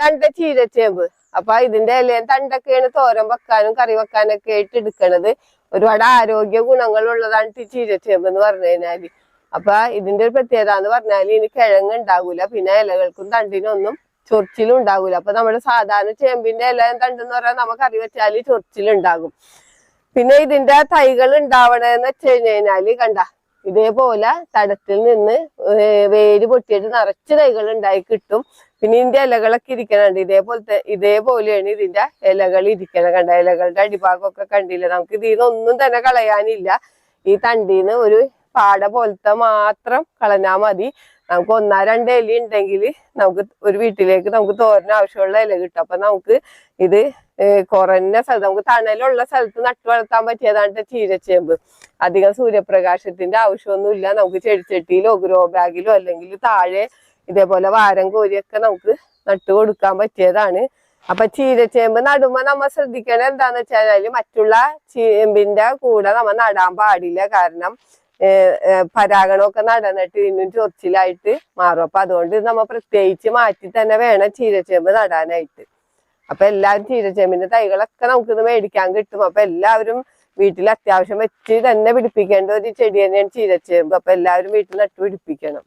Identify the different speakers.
Speaker 1: തണ്ട ചീരച്ചേമ്പ് അപ്പൊ ഇതിന്റെ ഇലയും തണ്ടൊക്കെയാണ് തോരൻ വെക്കാനും കറി വെക്കാനൊക്കെ ആയിട്ട് എടുക്കണത്. ഒരുപാട് ആരോഗ്യ ഗുണങ്ങളുള്ളതാണ് ചീരച്ചേമ്പ് എന്ന് പറഞ്ഞു കഴിഞ്ഞാൽ. അപ്പൊ ഇതിന്റെ ഒരു പ്രത്യേകത എന്ന് പറഞ്ഞാൽ ഇനി കിഴങ്ങ് ഉണ്ടാകൂല പിന്നെ ഇലകൾക്കും തണ്ടിനൊന്നും ചൊറിച്ചിലും ഉണ്ടാകൂല അപ്പൊ നമ്മുടെ സാധാരണ ചേമ്പിന്റെ ഇല തണ്ടെന്ന് പറഞ്ഞാൽ നമുക്ക് കറി വെച്ചാൽ ചൊറിച്ചിലുണ്ടാകും. പിന്നെ ഇതിന്റെ തൈകൾ ഉണ്ടാവണെന്ന് വെച്ച് കഴിഞ്ഞ് കഴിഞ്ഞാൽ കണ്ട ഇതേപോലെ തടത്തിൽ നിന്ന് വേര് പൊട്ടിയിട്ട് നിറച്ച് തൈകൾ ഉണ്ടായി കിട്ടും. പിന്നെ ഇതിന്റെ ഇലകളൊക്കെ ഇരിക്കണുണ്ട് ഇതേപോലത്തെ ഇതേപോലെയാണ് ഇതിന്റെ ഇലകൾ ഇരിക്കണ കണ്ട. ഇലകളുടെ അടിഭാഗമൊക്കെ കണ്ടില്ല? നമുക്ക് ഇതിൽ ഒന്നും തന്നെ കളയാനില്ല. ഈ തണ്ടിന്ന് ഒരു പാട പോലത്തെ മാത്രം കളഞ്ഞാൽ മതി. നമുക്ക് ഒന്നാ രണ്ട് ഇല ഉണ്ടെങ്കിൽ നമുക്ക് ഒരു വീട്ടിലേക്ക് നമുക്ക് തോരന് ആവശ്യമുള്ള ഇല കിട്ടും. അപ്പൊ നമുക്ക് ഇത് കുറഞ്ഞ സ്ഥലത്ത് നമുക്ക് തണലുള്ള സ്ഥലത്ത് നട്ടു വളർത്താൻ പറ്റിയതാണ് ചീരച്ചേമ്പ്. അധികം സൂര്യപ്രകാശത്തിന്റെ ആവശ്യമൊന്നുമില്ല. നമുക്ക് ചെടിച്ചട്ടിയിലോ ഗ്രോ ബാഗിലോ അല്ലെങ്കിൽ താഴെ ഇതേപോലെ വാരം കോരിയൊക്കെ നമുക്ക് നട്ടു കൊടുക്കാൻ പറ്റിയതാണ്. അപ്പൊ ചീരച്ചേമ്പ് നടുമ്പോ നമ്മ ശ്രദ്ധിക്കേണ്ടത് എന്താന്ന് വെച്ചാൽ മറ്റുള്ള ചേമ്പിന്റെ കൂടെ നമ്മ നടാൻ പാടില്ല. കാരണം പരാഗണമൊക്കെ നടന്നിട്ട് ഇന്നും ചൊറിച്ചിലായിട്ട് മാറും. അപ്പൊ അതുകൊണ്ട് നമ്മ പ്രത്യേകിച്ച് മാറ്റി തന്നെ വേണം ചീരച്ചേമ്പ് നടാനായിട്ട്. അപ്പൊ എല്ലാവരും ചീരച്ചേമ്പിന്റെ തൈകളൊക്കെ നമുക്കിത് മേടിക്കാൻ കിട്ടും. അപ്പൊ എല്ലാവരും വീട്ടിൽ അത്യാവശ്യം വെച്ച് തന്നെ പിടിപ്പിക്കേണ്ട ഒരു ചെടി തന്നെയാണ് ചീരച്ചേമ്പ്. അപ്പൊ എല്ലാവരും വീട്ടിൽ നട്ടു പിടിപ്പിക്കണം